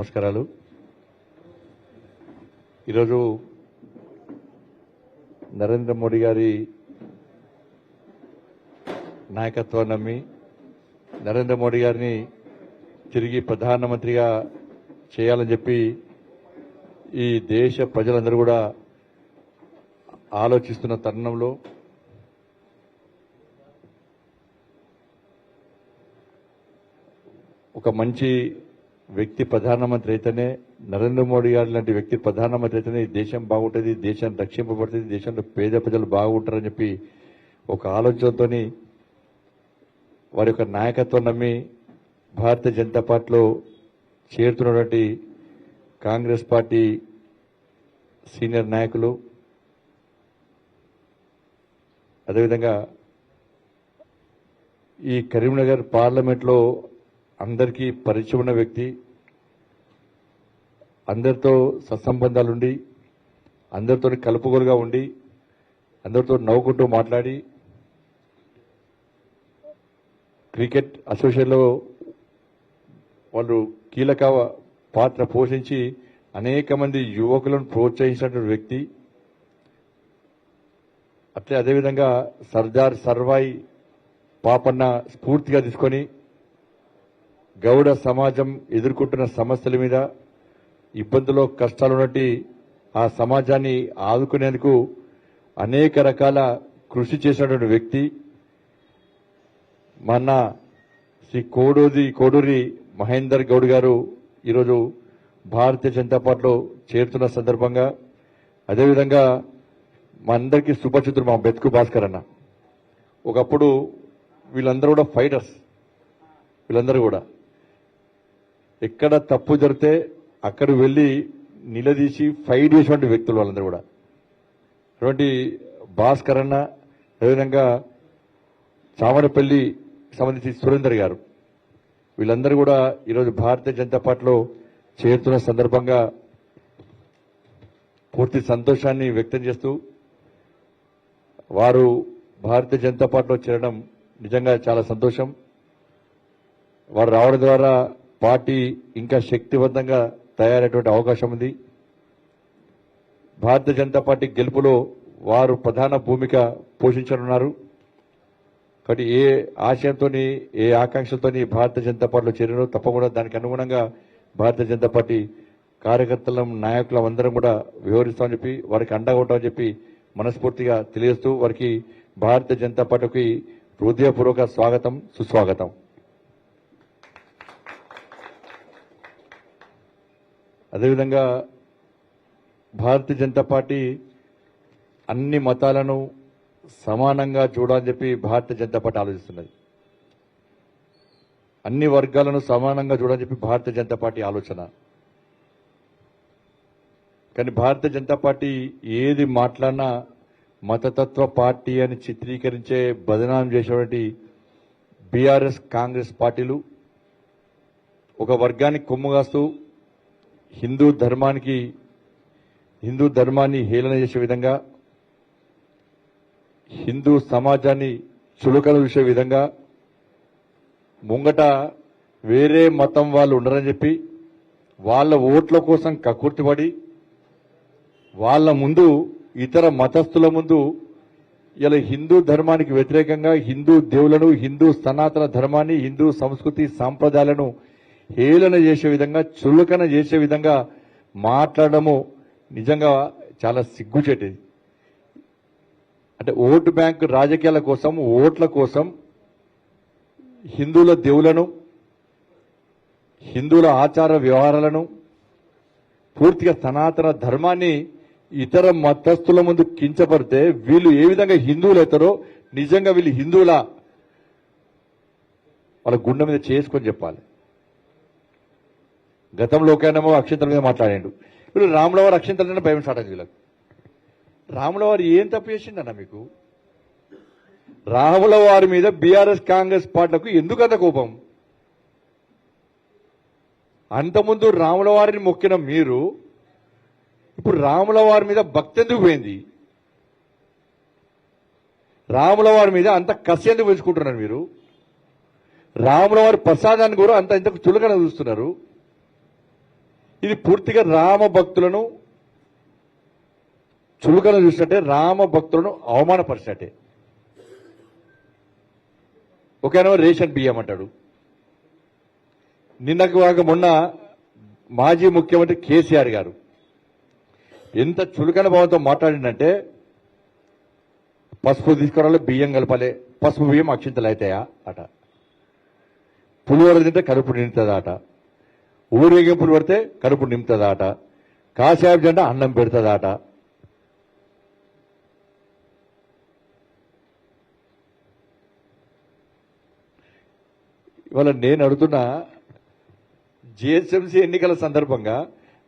నమస్కారాలు. ఈరోజు నరేంద్ర మోడీ గారి నాయకత్వాన్ని నమ్మి నరేంద్ర మోడీ గారిని తిరిగి ప్రధానమంత్రిగా చేయాలని చెప్పి ఈ దేశ ప్రజలందరూ కూడా ఆలోచిస్తున్న తరుణంలో ఒక మంచి వ్యక్తి ప్రధానమంత్రి అయితేనే నరేంద్ర మోడీ గారు లాంటి వ్యక్తి ప్రధానమంత్రి అయితేనే దేశం బాగుంటుంది దేశం రక్షింపబడుతుంది దేశంలో పేద ప్రజలు బాగుంటారని చెప్పి ఒక ఆలోచనతో వారి యొక్క నాయకత్వం నమ్మి భారతీయ జనతా పార్టీలో చేరుతున్నటువంటి కాంగ్రెస్ పార్టీ సీనియర్ నాయకులు. అదేవిధంగా ఈ కరీంనగర్ పార్లమెంట్లో అందరికీ పరిచయం ఉన్న వ్యక్తి అందరితో సత్సంబంధాలుండి అందరితో కలుపుగోలుగా ఉండి అందరితో నవ్వుకుంటూ మాట్లాడి క్రికెట్ అసోసియేషన్లో వాళ్ళు కీలక పాత్ర పోషించి అనేక మంది యువకులను ప్రోత్సహించినటువంటి వ్యక్తి. అట్లే అదేవిధంగా సర్దార్ సర్వాయి పాపన్న స్ఫూర్తిగా తీసుకొని గౌడ సమాజం ఎదుర్కొంటున్న సమస్యల మీద ఇబ్బందులో కష్టాలు ఉన్నట్టు ఆ సమాజాన్ని ఆదుకునేందుకు అనేక రకాల కృషి చేసినటువంటి వ్యక్తి. మన శ్రీ కోడూరి కోడూరి మహేందర్ గౌడ్ గారు ఈరోజు భారతీయ జనతా పార్టీలో చేరుతున్న సందర్భంగా అదేవిధంగా మా అందరికీ సుపరిచితుడు మా బెతుకు భాస్కర్ అన్న. ఒకప్పుడు వీళ్ళందరూ కూడా ఫైటర్స్. వీళ్ళందరూ కూడా. ఎక్కడ తప్పు జరిగితే అక్కడ వెళ్ళి నిలదీసి ఫైట్ చేసినటువంటి వ్యక్తులు వాళ్ళందరూ కూడా. అటువంటి భాస్కర్ అన్న అదేవిధంగా చామరపల్లి సంబంధించి సురేందర్ గారు. వీళ్ళందరూ కూడా ఈరోజు భారతీయ జనతా పార్టీలో చేరుతున్న సందర్భంగా పూర్తి సంతోషాన్ని వ్యక్తం చేస్తూ వారు భారతీయ జనతా పార్టీలో చేరడం నిజంగా చాలా సంతోషం. వారు రావడం ద్వారా పార్టీ ఇంకా శక్తివంతంగా తయారైనటువంటి అవకాశం ఉంది. భారతీయ జనతా పార్టీ గెలుపులో వారు ప్రధాన భూమిక పోషించనున్నారు. కాబట్టి ఏ ఆశయంతో ఏ ఆకాంక్షలతో భారతీయ జనతా పార్టీలో చేరినో తప్పకుండా దానికి అనుగుణంగా భారతీయ జనతా పార్టీ కార్యకర్తలం నాయకులం అందరం కూడా వివరిస్తామని చెప్పి వారికి అండగా ఉంటామని చెప్పి మనస్ఫూర్తిగా తెలియజేస్తూ వారికి భారతీయ జనతా పార్టీకి హృదయపూర్వక స్వాగతం సుస్వాగతం. అదేవిధంగా భారతీయ జనతా పార్టీ అన్ని మతాలను సమానంగా చూడాలని చెప్పి భారతీయ జనతా పార్టీ ఆలోచిస్తున్నది. అన్ని వర్గాలను సమానంగా చూడాలని చెప్పి భారతీయ జనతా పార్టీ ఆలోచన. కానీ భారతీయ జనతా పార్టీ ఏది మాట్లాడినా మతతత్వ పార్టీ అని చిత్రీకరించే బదనాం చేసేటువంటి బీఆర్ఎస్ కాంగ్రెస్ పార్టీలు ఒక వర్గానికి కొమ్ముగాస్తూ హిందూ ధర్మానికి హిందూ ధర్మాన్ని హేళన చేసే విధంగా హిందూ సమాజాన్ని చులకన చూసే విధంగా ముంగట వేరే మతం వాళ్ళు ఉండరని చెప్పి వాళ్ళ ఓట్ల కోసం కక్కుర్తిపడి వాళ్ళ ముందు ఇతర మతస్థుల ముందు ఇలా హిందూ ధర్మానికి వ్యతిరేకంగా హిందూ దేవులను హిందూ సనాతన ధర్మాన్ని హిందూ సంస్కృతి సాంప్రదాయాలను హేళన చేసే విధంగా చులకన చేసే విధంగా మాట్లాడము నిజంగా చాలా సిగ్గుచేటిది. అంటే ఓటు బ్యాంక్ రాజకీయాల కోసం ఓట్ల కోసం హిందువుల దేవులను హిందువుల ఆచార వ్యవహారాలను పూర్తిగా సనాతన ధర్మాన్ని ఇతర మతస్థుల ముందు కించపడితే వీళ్ళు ఏ విధంగా హిందువులు అవుతారో నిజంగా వీళ్ళు హిందువుల వాళ్ళ గుండె మీద చేసుకొని చెప్పాలి. గతంలో ఒకనేమో అక్షంతల మీద మాట్లాడాడు. ఇప్పుడు రాముల వారు మీద భయం స్టార్ట్ అయింది వీళ్ళకి. రాముల వారు ఏం తప్పు చేసిండన్న మీకు? రాముల వారి మీద బీఆర్ఎస్ కాంగ్రెస్ పార్టీలకు ఎందుకు అంత కోపం? అంతకుముందు రాముల వారిని మొక్కిన మీరు ఇప్పుడు రాముల వారి మీద భక్తి ఎందుకు పోయింది? రాముల వారి మీద అంత కసి ఎందుకు పెంచుకుంటున్నారు మీరు? రాముల వారి ప్రసాదాన్ని కూడా అంత ఇంతకు చులకన చూస్తున్నారు. ఇది పూర్తిగా రామ భక్తులను చులుకను చూసినట్టే రామ భక్తులను అవమానపరిచినట్టే ఒకనో రేషన్ బియ్యం అంటాడు. నిన్నకు కాక మొన్న మాజీ ముఖ్యమంత్రి కేసీఆర్ గారు ఎంత చులకన భావంతో మాట్లాడిందంటే పసుపు తీసుకురాలి బియ్యం కలపాలి పసుపు బియ్యం అక్షింతలు అవుతాయా అట. పులివర తింటే కలుపు నిండుతుందా అట ఊరేగింపులు పడితే కడుపు నింపుతుందాట అట జెండా అన్నం పెడుతుందాట. ఇవాళ నేను అడుగుతున్నా జిహెచ్ఎంసీ ఎన్నికల సందర్భంగా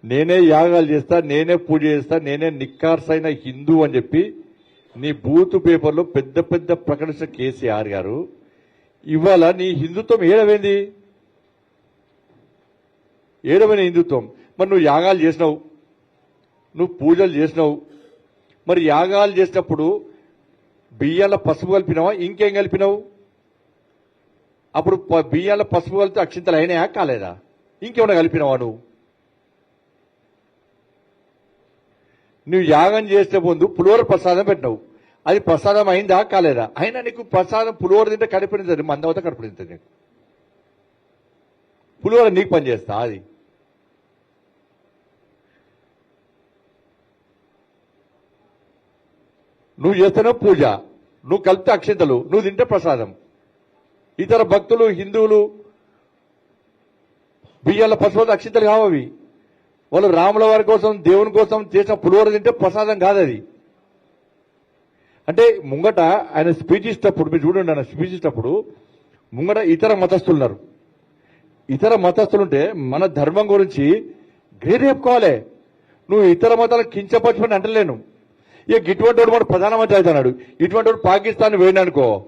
నేనే యాగాలు చేస్తా నేనే పూజ చేస్తా నేనే నిక్కార్సైన హిందూ అని చెప్పి నీ బూత్ పేపర్లో పెద్ద పెద్ద ప్రకటించిన కేసీఆర్ గారు ఇవాళ నీ హిందుత్వం ఏడవేంది? ఏడవైన హిందుత్వం. మరి నువ్వు యాగాలు చేసినావు. నువ్వు పూజలు చేసినావు. మరి యాగాలు చేసినప్పుడు బియ్యాల పసుపు కలిపినావా? ఇంకేం కలిపినావు? అప్పుడు బియ్యాల పసుపు కలిపితే అక్షింతలు అయినాయా? కాలేదా? ఇంకేమైనా కలిపినావా నువ్వు? నువ్వు యాగం చేసే ముందు పులిహోర ప్రసాదం పెట్టినావు. అది ప్రసాదం అయిందా? కాలేదా? అయినా నీకు ప్రసాదం పులిహోర తింటే కడుపునింది మందవత కడుపునింది నీకు. పులిహోర నీకు పని చేస్తా అది. నువ్వు చేస్తేనే పూజ. నువ్వు కలిపితే అక్షింతలు. నువ్వు తింటే ప్రసాదం. ఇతర భక్తులు హిందువులు బియ్యాల పశువులు అక్షింతలు కావవి. వాళ్ళు రాముల వారి కోసం దేవుని కోసం చేసిన పులిహోర తింటే ప్రసాదం కాదు అది అంటే ముంగట ఆయన స్పీచ్ ఇచ్చినప్పుడు మీరు చూడండి ఆయన స్పీచ్ ఇచ్చినప్పుడు ముంగట ఇతర మతస్థులు ఉన్నారు. ఇతర మతస్థులుంటే మన ధర్మం గురించి గ్రేడ్ చెప్పుకోవాలి. నువ్వు ఇతర మతాలకు కించపరచుకుని అంటలేను. ఇక ఇటువంటి వాడు మన ప్రధానమంత్రి అవుతున్నాడు. ఇటువంటి వాడు పాకిస్తాన్ అనుకో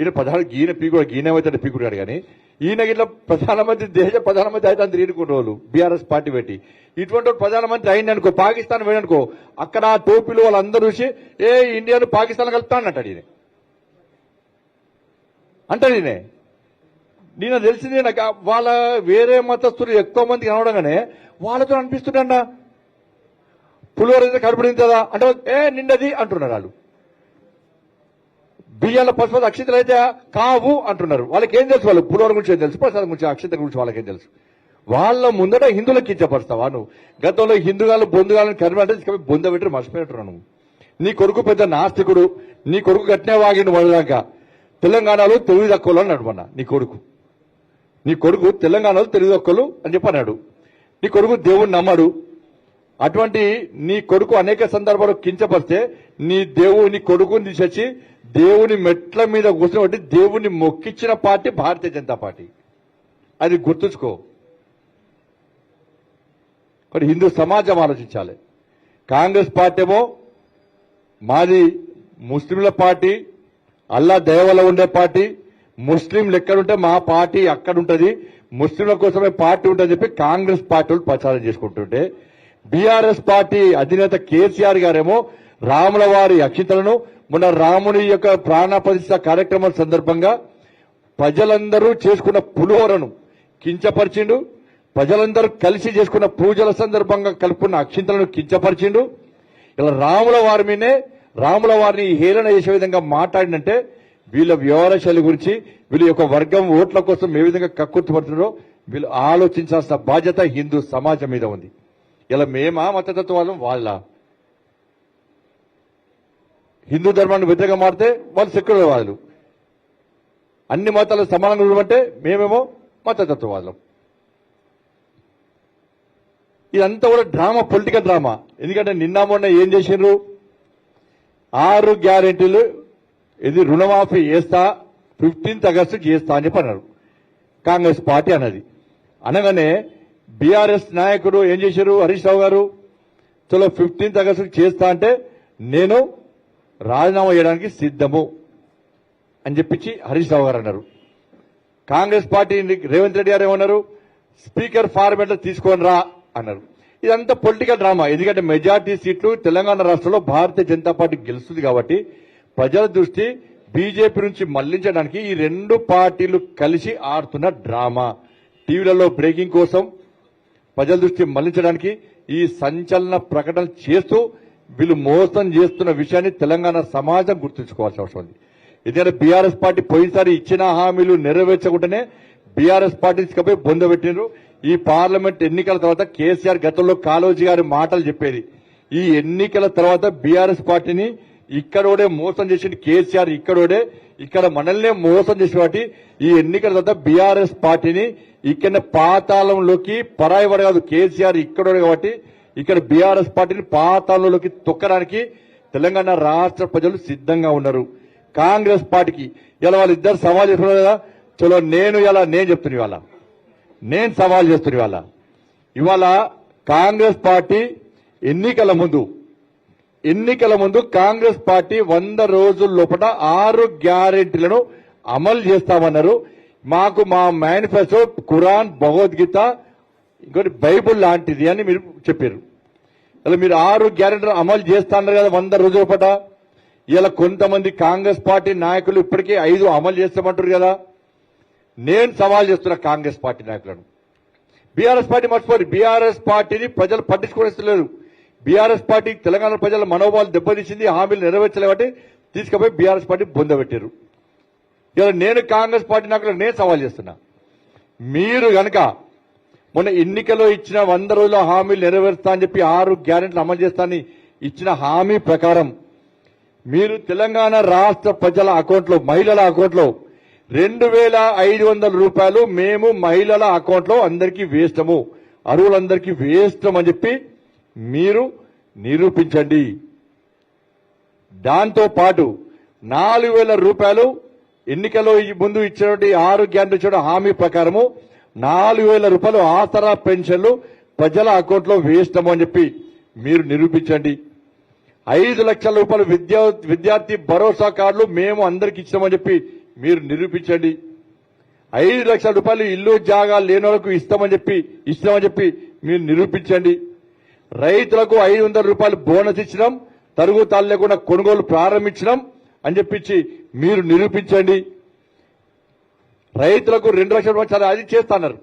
ఈయన ప్రధాన ఈయన పీకుడు ఈయన ఏమైతే పీకుడాడు కానీ ఈయన ఇట్లా ప్రధానమంత్రి దేశ ప్రధానమంత్రి అయితే అందరు ఈనుకునే వాళ్ళు బీఆర్ఎస్ పార్టీ పెట్టి. ఇటువంటి ప్రధానమంత్రి అయింది అనుకో పాకిస్తాన్ పోయిననుకో అక్కడ ఆ టోపీలు వాళ్ళందరూ చూసి ఏ ఇండియాను పాకిస్తాన్ కలుపుతాను అంటాడు ఈయన. అంటాడు ఈయన. నేను తెలిసింది నాకు వాళ్ళ వేరే మతస్థులు ఎక్కువ మంది కనవడంగానే వాళ్ళతో అనిపిస్తుండ పులిహోర అయితే కడుపు అంటే ఏ నిండది అంటున్నారు వాళ్ళు. బియ్యాల పసుపు అక్షితలు అయితే కావు అంటున్నారు. వాళ్ళకి ఏం తెలుసు వాళ్ళు? పులిహోర గురించి ఏం తెలుసు? ప్రసాదం గురించి అక్షిత గురించి వాళ్ళకేం తెలుసు? వాళ్ళ ముందట హిందువులకు కించపరుస్తావా నువ్వు? గతంలో హిందుగాలు బొందుగాలను కనిపెట్టే బొంద పెట్టి మర్చిపోయినట్టున్నావు నువ్వు. నీ కొడుకు పెద్ద నాస్తికుడు నీ కొడుకు గట్టినే వాగిండు మొదలాక తెలంగాణలో తెలుగు తక్కువలు అన్నాడు మొన్న నీ కొడుకు. నీ కొడుకు తెలంగాణలో తెలుగు తక్కువలు అని చెప్పి అన్నాడు నీ కొడుకు దేవుణ్ణి నమ్మడు. అటువంటి నీ కొడుకు అనేక సందర్భాలు కించపరిస్తే నీ దేవుని కొడుకుని తీసేసి దేవుని మెట్ల మీద కూర్చోబట్టి దేవుని మొక్కిచ్చిన పార్టీ భారతీయ జనతా పార్టీ. అది గుర్తుంచుకో. మరి హిందూ సమాజం ఆలోచించాలి. కాంగ్రెస్ పార్టీ ఏమో మాది ముస్లింల పార్టీ అల్లా దయవల్ల ఉండే పార్టీ ముస్లింలు ఎక్కడుంటే మా పార్టీ అక్కడ ముస్లింల కోసమే పార్టీ ఉంటుందని చెప్పి కాంగ్రెస్ పార్టీలు ప్రచారం చేసుకుంటుంటే బీఆర్ఎస్ పార్టీ అధినేత కేసీఆర్ గారేమో రాముల వారి అక్షితలను మొన్న రాముని యొక్క ప్రాణప్రతిష్ట కార్యక్రమం సందర్భంగా ప్రజలందరూ చేసుకున్న పులిహోరను కించపరిచిండు. ప్రజలందరూ కలిసి చేసుకున్న పూజల సందర్భంగా కలుపుకున్న అక్షింతలను కించపరిచిండు. ఇలా రాముల వారి మీదే రాముల వారిని హేళన చేసే విధంగా మాట్లాడినంటే వీళ్ళ వ్యవహార శైలి గురించి వీళ్ళ యొక్క వర్గం ఓట్ల కోసం ఏ విధంగా కక్కుర్తిపడుతున్నారో వీళ్ళు ఆలోచించాల్సిన బాధ్యత హిందూ సమాజం మీద ఉంది. ఇలా మేమా మతతత్వాలం? వాళ్ళ. హిందూ ధర్మాన్ని వ్యతిరేకంగా మారితే వాళ్ళు సెక్యులర్ వాళ్ళు. అన్ని మతాలు సమానంగా ఉండమంటే మేమేమో మతతత్వవాదులం ఇదంతా కూడా డ్రామా పొలిటికల్ డ్రామా. ఎందుకంటే నిన్న మొన్న ఏం చేసిండ్రు? ఆరు గ్యారెంటీలు ఇది రుణమాఫీ చేస్తా ఫిఫ్టీన్త్ ఆగస్టు చేస్తా అని చెప్పి అన్నారు కాంగ్రెస్ పార్టీ అన్నది. అనగానే బీఆర్ఎస్ నాయకుడు ఏం చేశారు? హరీష్ రావు గారు? చలో ఫిఫ్టీన్త్ ఆగస్టు చేస్తా అంటే నేను రాజీనామా చేయడానికి సిద్ధము అని చెప్పించి హరీష్ రావు గారు అన్నారు. కాంగ్రెస్ పార్టీ రేవంత్ రెడ్డి గారు ఏమన్నారు? స్పీకర్ ఫార్మేట్ తీసుకొని రా అన్నారు. ఇదంతా పొలిటికల్ డ్రామా. ఎందుకంటే మెజార్టీ సీట్లు తెలంగాణ రాష్ట్రంలో భారతీయ జనతా పార్టీ గెలుస్తుంది కాబట్టి ప్రజల దృష్టి బీజేపీ నుంచి మళ్ళించడానికి ఈ రెండు పార్టీలు కలిసి ఆడుతున్న డ్రామా. టీవీలలో బ్రేకింగ్ కోసం ప్రజల దృష్టి మళ్ళించడానికి ఈ సంచలన ప్రకటన చేస్తూ వీళ్ళు మోసం చేస్తున్న విషయాన్ని తెలంగాణ సమాజం గుర్తుంచుకోవాల్సిన అవసరం ఉంది. ఎందుకంటే బీఆర్ఎస్ పార్టీ పోయినసారి ఇచ్చిన హామీలు నెరవేర్చకుండానే బీఆర్ఎస్ పార్టీ తీసుకుపోయి బొందబెట్టినారు ఈ పార్లమెంట్ ఎన్నికల తర్వాత కేసీఆర్ గతంలో కాలోజీ గారి మాటలు చెప్పేది. ఈ ఎన్నికల తర్వాత బీఆర్ఎస్ పార్టీని ఇక్కడోడే మోసం చేసింది కేసీఆర్ ఇక్కడోడే ఇక్కడ మనల్నే మోసం చేసిన వాటి ఈ ఎన్నికల తర్వాత బీఆర్ఎస్ పార్టీని ఇక్కడ పాతాళంలోకి పరాయి పడ కాదు కేసీఆర్ ఇక్కడ కాబట్టి ఇక్కడ బీఆర్ఎస్ పార్టీని పాతాళంలోకి తొక్కడానికి తెలంగాణ రాష్ట్ర ప్రజలు సిద్ధంగా ఉన్నారు. కాంగ్రెస్ పార్టీకి ఇలా వాళ్ళిద్దరు సవాల్ చేస్తున్నారు కదా చలో నేను ఇలా నేను చెప్తున్నా ఇవాళ. నేను సవాల్ చేస్తున్నా ఇవాళ. ఇవాళ కాంగ్రెస్ పార్టీ ఎన్నికల ముందు ఎన్నికల ముందు కాంగ్రెస్ పార్టీ వంద రోజుల లోపల ఆరు గ్యారెంటీలను అమలు చేస్తామన్నారు. మాకు మా మేనిఫెస్టో ఖురాన్ భగవద్గీత ఇంకోటి బైబుల్ లాంటిది అని మీరు చెప్పారు. ఇలా మీరు ఆరు గ్యారెంటీలు అమలు చేస్తాన్నారు కదా వంద రోజుల పట. ఇలా కొంతమంది కాంగ్రెస్ పార్టీ నాయకులు ఇప్పటికే ఐదు అమలు చేస్తామంటారు కదా. నేను సవాల్ చేస్తున్నా కాంగ్రెస్ పార్టీ నాయకులను. బీఆర్ఎస్ పార్టీ మర్చిపోరు. బీఆర్ఎస్ పార్టీని ప్రజలు పట్టించుకోలేరు. బీఆర్ఎస్ పార్టీ తెలంగాణ ప్రజల మనోభావాలు దెబ్బతీసింది హామీలు నెరవేర్చలేబట్టి తీసుకుపోయి బీఆర్ఎస్ పార్టీ బొందబెట్టారు ఇలా నేను కాంగ్రెస్ పార్టీ నాయకులకు నేను సవాల్ చేస్తున్నా. మీరు గనక మొన్న ఎన్నికలో ఇచ్చిన వంద రోజుల హామీలు నెరవేరుస్తా అని చెప్పి ఆరు గ్యారెంటీలు అమలు చేస్తానని ఇచ్చిన హామీ ప్రకారం మీరు తెలంగాణ రాష్ట్ర ప్రజల అకౌంట్లో మహిళల అకౌంట్లో రెండు వేల ఐదు వందల రూపాయలు మేము మహిళల అకౌంట్లో అందరికీ వేస్తాము. అరువులందరికీ వేస్తాం అని చెప్పి మీరు నిరూపించండి. దాంతో పాటు నాలుగు వేల రూపాయలు ఎన్నికలో ఈ ముందు ఇచ్చినటువంటి ఆరు గ్యారెంటీ ఇచ్చిన హామీ ప్రకారము నాలుగు వేల రూపాయలు ఆసరా పెన్షన్లు ప్రజల అకౌంట్లో వేస్తాము అని చెప్పి మీరు నిరూపించండి. ఐదు లక్షల రూపాయలు విద్యా విద్యార్థి భరోసా కార్డులు మేము అందరికి ఇచ్చామని చెప్పి మీరు నిరూపించండి. ఐదు లక్షల రూపాయలు ఇల్లు జాగా లేని వాళ్ళకు ఇస్తామని చెప్పి ఇస్తామని చెప్పి మీరు నిరూపించండి. రైతులకు ఐదు వందల రూపాయలు బోనస్ ఇచ్చినాం తరుగు తాళ్ళు లేకుండా కొనుగోలు ప్రారంభించినాం అని చెప్పించి మీరు నిరూపించండి. రైతులకు రెండు లక్షల రూపాయలు చాలా అది చేస్తున్నారు.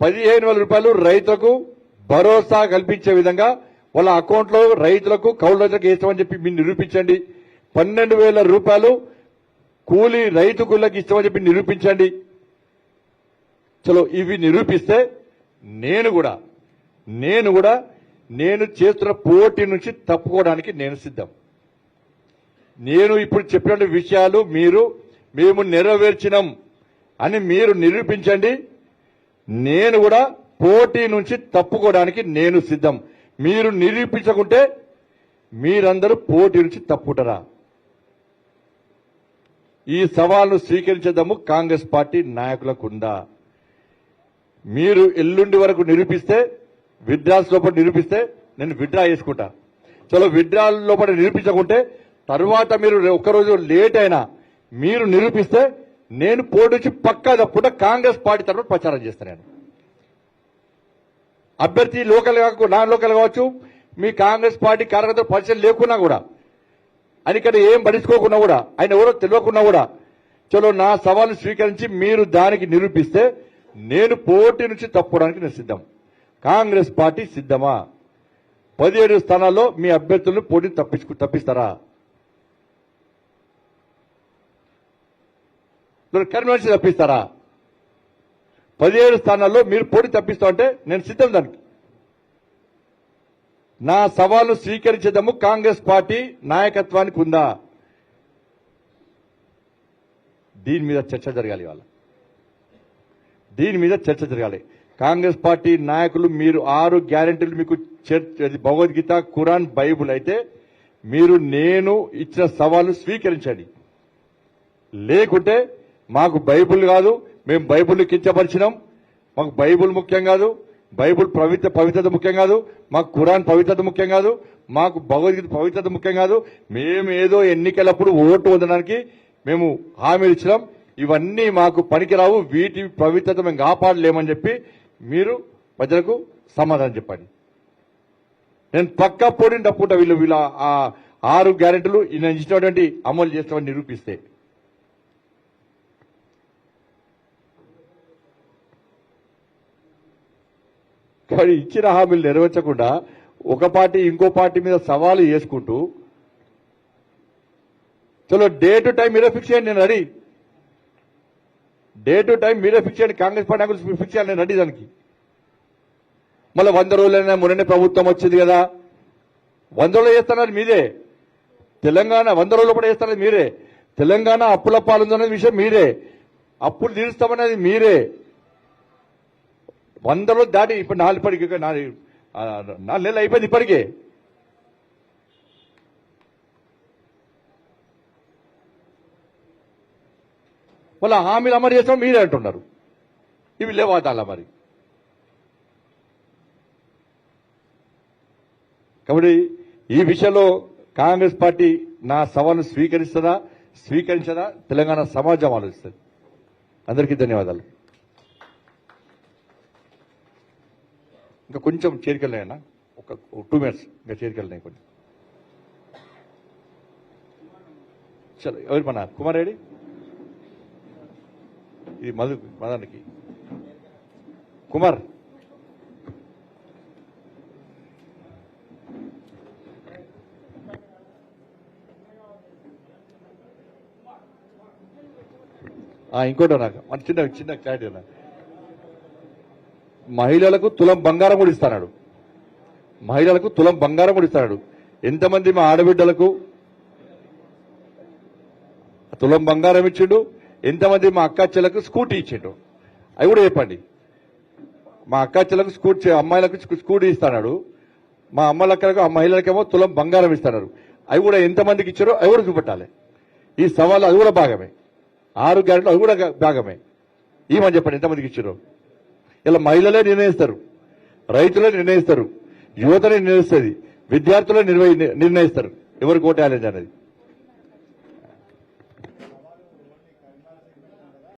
పదిహేను వేల రూపాయలు రైతులకు భరోసా కల్పించే విధంగా వాళ్ళ అకౌంట్లో రైతులకు కౌలు రైతులకు ఇస్తామని చెప్పి మీరు నిరూపించండి. పన్నెండు వేల రూపాయలు కూలీ రైతు కూలీలకు ఇస్తామని చెప్పి నిరూపించండి. చలో ఇవి నిరూపిస్తే నేను కూడా నేను కూడా నేను చేస్తున్న పోటీ నుంచి తప్పుకోవడానికి నేను సిద్ధం. నేను ఇప్పుడు చెప్పిన విషయాలు మీరు మేము నెరవేర్చినాం అని మీరు నిరూపించండి. నేను కూడా పోటీ నుంచి తప్పుకోవడానికి నేను సిద్ధం. మీరు నిరూపించకుంటే మీరందరూ పోటీ నుంచి తప్పుటరా ఈ సవాల్ను స్వీకరించేద్దాము కాంగ్రెస్ పార్టీ నాయకులకు ఉందా మీరు ఎల్లుండి వరకు నిరూపిస్తే విడ్రాల్స్ లోపల నిరూపిస్తే నేను విడ్రా చేసుకుంటా. చలో విడ్రాల్ లోపల నిరూపించకుంటే తరువాత మీరు ఒక్కరోజు లేట్ అయినా మీరు నిరూపిస్తే నేను పోటీ నుంచి పక్కా తప్పుకుంటా కాంగ్రెస్ పార్టీ తరఫున ప్రచారం చేస్తాను నేను. అభ్యర్థి లోకల్ కాకు నాన్ లోకల్ కావచ్చు మీ కాంగ్రెస్ పార్టీ కార్యకర్తలు పరిచయం లేకున్నా కూడా ఆయన ఇక్కడ ఏం పట్టించుకోకున్నా కూడా ఆయన ఎవరో తెలియకున్నా కూడా చలో నా సవాల్ని స్వీకరించి మీరు దానికి నిరూపిస్తే నేను పోటీ నుంచి తప్పుకోవడానికి నేను సిద్ధం. కాంగ్రెస్ పార్టీ సిద్ధమా? పదిహేడు స్థానాల్లో మీ అభ్యర్థులను పోటీ తప్పించుకు తప్పిస్తారా? కన్వెన్షన్ తప్పిస్తారా? పదిహేడు స్థానాల్లో మీరు పోటీ తప్పిస్తా అంటే నేను సిద్ధం దానికి. నా సవాలు స్వీకరించేదము కాంగ్రెస్ పార్టీ నాయకత్వానికి ఉందా? దీని మీద చర్చ జరగాలి ఇవాళ. దీని మీద చర్చ జరగాలి. కాంగ్రెస్ పార్టీ నాయకులు మీరు ఆరు గ్యారెంటీలు మీకు చర్చ భగవద్గీత ఖురాన్ బైబుల్ అయితే మీరు నేను ఇచ్చిన సవాలు స్వీకరించండి. లేకుంటే మాకు బైబుల్ కాదు మేము బైబుల్ని కించపరిచినాం. మాకు బైబుల్ ముఖ్యం కాదు బైబుల్ పవిత్ర పవిత్రత ముఖ్యం కాదు మాకు ఖురాన్ పవిత్రత ముఖ్యం కాదు మాకు భగవద్గీత పవిత్రత ముఖ్యం కాదు. మేము ఏదో ఎన్నికలప్పుడు ఓటు పొందడానికి మేము హామీలు ఇచ్చినాం. ఇవన్నీ మాకు పనికిరావు వీటి పవిత్రత మేము కాపాడలేమని చెప్పి మీరు ప్రజలకు సమాధానం చెప్పండి. నేను పక్కా పోటీని తప్పుకుంటా వీళ్ళు వీళ్ళ ఆరు గ్యారెంటీలు నేను ఇచ్చినటువంటి అమలు చేస్తామని నిరూపిస్తే కానీ ఇచ్చిన హామీలు నెరవేర్చకుండా ఒక పార్టీ ఇంకో పార్టీ మీద సవాలు చేసుకుంటూ చలో డే టు టైం మీరే ఫిక్స్ చేయండి నేను రెడీ. డే టు టైం మీరే ఫిక్స్ చేయండి కాంగ్రెస్ పార్టీ గురించి ఫిక్స్ చేయాలి నేను రెడీ దానికి. మళ్ళీ వంద రోజులైనా మొన్ననే ప్రభుత్వం వచ్చింది కదా. వంద రోజులు చేస్తున్నారు మీరే. తెలంగాణ వంద రోజులు కూడా చేస్తున్నది మీరే. తెలంగాణ అప్పుల పాలుందనే విషయం మీరే. అప్పులు తీరుస్తామనేది మీరే. వంద రోజులు దాటి ఇప్పుడు నాలుగు ఇప్పటికి నాలుగు నాలుగు నెలలు అయిపోయింది ఇప్పటికే. మళ్ళీ హామీలు అమలు చేస్తాం మీరే అంటున్నారు. ఇవి లేవాదాలా మరి? కాబట్టి ఈ విషయంలో కాంగ్రెస్ పార్టీ నా సవాల్ను స్వీకరిస్తుందా? స్వీకరించదా? తెలంగాణ సమాజం ఆలోచిస్తుంది. అందరికీ ధన్యవాదాలు. ఇంకా కొంచెం చేరికెళ్ళాయన్నా ఒక టూ మినిట్స్ ఇంకా చేరికెళ్ళినాయి కొంచెం. చలో ఎవరు మన? కుమార్ రెడ్డి? ఇది మధు మదానికి. కుమార్. ఆ, ఇంకోటి నాకు. మన చిన్న చిన్న క్లారిటీ నాకు. మహిళలకు తులం బంగారం కూడా ఇస్తాడు. మహిళలకు తులం బంగారం కూడా ఇస్తాడు. ఎంతమంది మా ఆడబిడ్డలకు తులం బంగారం ఇచ్చిండు? ఎంతమంది మా అక్కాచెల్లకు స్కూటీ ఇచ్చిండు? అవి కూడా చెప్పండి. మా అక్క చెల్లకు స్కూటీ అమ్మాయిలకు స్కూటీ ఇస్తాడు. మా అమ్మలక్కలకు ఆ మహిళలకేమో తులం బంగారం ఇస్తున్నారు అవి కూడా ఎంతమందికి ఇచ్చారో అవి కూడా చూపెట్టాలి. ఈ సవాళ్ళు అది కూడా భాగమే. ఆరు గ్యారెంట్లు అవి కూడా భాగమే. ఏమని చెప్పండి? ఎంతమందికి ఇచ్చారో? ఇలా మహిళలే నిర్ణయిస్తారు రైతులే నిర్ణయిస్తారు యువతనే నిర్ణయిస్తుంది విద్యార్థులే నిర్వహి నిర్ణయిస్తారు. ఎవరు కోటేయాలి అనేది?